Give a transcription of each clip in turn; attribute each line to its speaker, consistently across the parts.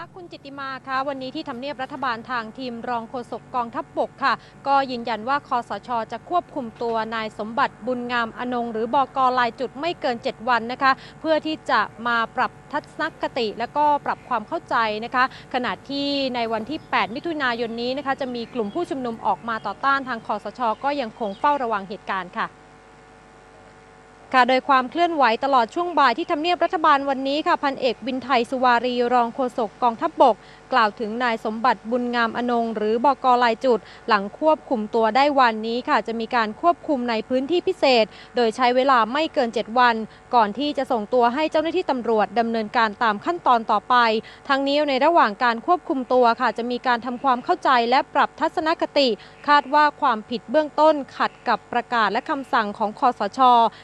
Speaker 1: ลักษณ์คุณจิตติมาคะวันนี้ที่ทำเนียบรัฐบาลทางทีมรองโฆษกกองทัพบบกค่ะ ก็ยืนยันว่าคอสช จะควบคุมตัวนายสมบัติบุญงามอนง หรือบอกลายจุดไม่เกิน 7 วันนะคะ เพื่อที่จะมาปรับทัศนคติ และก็ปรับความเข้าใจนะคะ ขณะที่ในวันที่ 8 มิถุนายนนี้นะคะ จะมีกลุ่มผู้ชุมนุมออกมาต่อต้านทางคอสช ก็ยังคงเฝ้าระวังเหตุการณ์ค่ะ ค่ะโดยความเคลื่อนไหวตลอดช่วงบ่ายที่ทำเนียบรัฐบาลวันนี้ค่ะพันเอกบินไทยสุวารีรองโฆษกกองทัพบบก กล่าวถึงนายสมบัติบุญงามอนง หรือบอกลายจุด หลังควบคุมตัวได้วันนี้ค่ะ จะมีการควบคุมในพื้นที่พิเศษ โดยใช้เวลาไม่เกิน 7 วัน ก่อนที่จะส่งตัวให้เจ้าหน้าที่ตำรวจดำเนินการตามขั้นตอนต่อไป ทั้งนี้ในระหว่างการควบคุมตัวค่ะ จะมีการทำความเข้าใจและปรับทัศนคติ คาดว่าความผิดเบื้องต้นขัดกับประกาศและคำสั่งของคอสช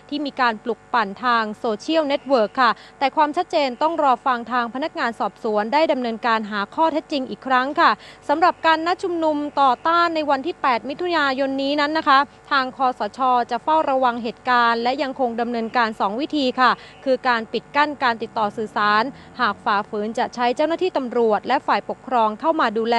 Speaker 1: ที่มีการปลุกปั่นทางโซเชียลเน็ตเวิร์กค่ะ แต่ความชัดเจนต้องรอฟังทางพนักงานสอบสวนได้ดำเนินการหาข้อเท็จจริงอีกครั้งค่ะสำหรับการนัดชุมนุมต่อต้านในวันที่ 8 มิถุนายนนี้นั้นนะคะ ทางคอสช จะเฝ้าระวังเหตุการณ์ และยังคงดำเนินการ 2 วิธีค่ะ คือการปิดกั้นการติดต่อสื่อสาร หากฝ่าฝืนจะใช้เจ้าหน้าที่ตำรวจ และฝ่ายปกครองเข้ามาดูแล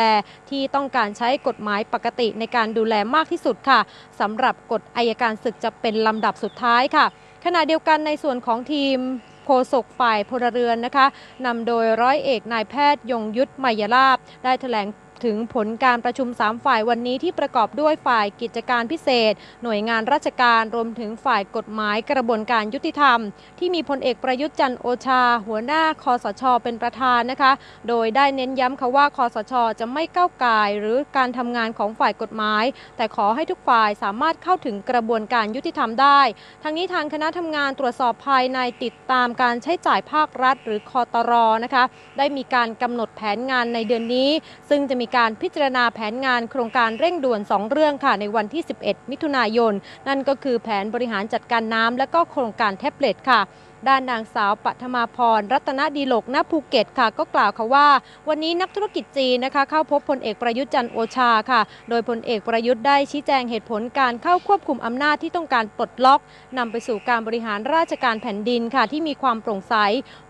Speaker 1: ที่ต้องการใช้กฎหมายปกติในการดูแลมากที่สุดค่ะสำหรับกฎอายการศึกจะเป็นลำดับสุดท้ายค่ะ ขณะเดียวกันในส่วนของทีมโฆษกฝ่ายพลเรือนนะคะนำโดยร้อยเอกนายแพทย์ยงยุทธ์มยลาบได้แถลง ถึงผลการประชุม 3 ฝ่ายวันนี้ที่ประกอบด้วยฝ่ายกิจการพิเศษ หน่วยงานราชการรวมถึงฝ่ายกฎหมายกระบวนการยุติธรรม ที่มีพลเอกประยุทธ์จันทร์โอชา หัวหน้าคอสช เป็นประธานนะคะ โดยได้เน้นย้ำค่ะว่าคอสช จะไม่ก้าวไก่หรือการทำงานของฝ่ายกฎหมาย แต่ขอให้ทุกฝ่ายสามารถเข้าถึงกระบวนการยุติธรรมได้ ทั้งนี้ทางคณะทำงานตรวจสอบภายในติดตามการใช้จ่ายภาครัฐ หรือคอตรนะคะ ได้มีการกำหนดแผนงานในเดือนนี้ ซึ่งจะมีการพิจารณาแผนงานโครงการเร่งด่วน 2 เรื่องค่ะในวันที่ 11 มิถุนายน นั่นก็คือแผนบริหารจัดการน้ำและก็โครงการแท็บเล็ตค่ะด้านนางสาวปัทมาพร รัตนดีโลกณภูเก็ตค่ะ ก็กล่าวค่ะว่า วันนี้นักธุรกิจจีนนะคะ เข้าพบพลเอกประยุทธ์จันโอชาค่ะ โดยพลเอกประยุทธ์ได้ชี้แจงเหตุผลการเข้าควบคุมอำนาจที่ต้องการปลดล็อกนำไปสู่การบริหารราชการแผ่นดินค่ะ ที่มีความโปร่งใส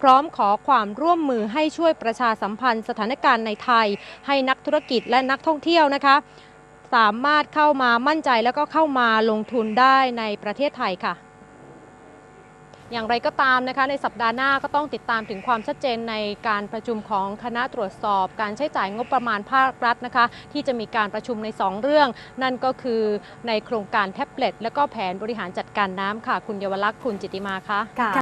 Speaker 1: พร้อมขอความร่วมมือให้ช่วยประชาสัมพันธ์สถานการณ์ในไทย ให้นักธุรกิจและนักท่องเที่ยวนะคะ สามารถเข้ามามั่นใจแล้วก็เข้ามาลงทุนได้ในประเทศไทยค่ะ อย่างไรก็ตามนะคะ ในสัปดาห์หน้าก็ต้องติดตามถึงความชัดเจนในการประชุมของคณะตรวจสอบ การใช้จ่ายงบประมาณภาครัฐนะคะ ที่จะมีการประชุมใน 2 เรื่อง นั่นก็คือในโครงการแท็บเล็ตและก็แผนบริหารจัดการน้ำค่ะ คุณเยาวลักษณ์คุณจิติมาคะ
Speaker 2: ค่ะ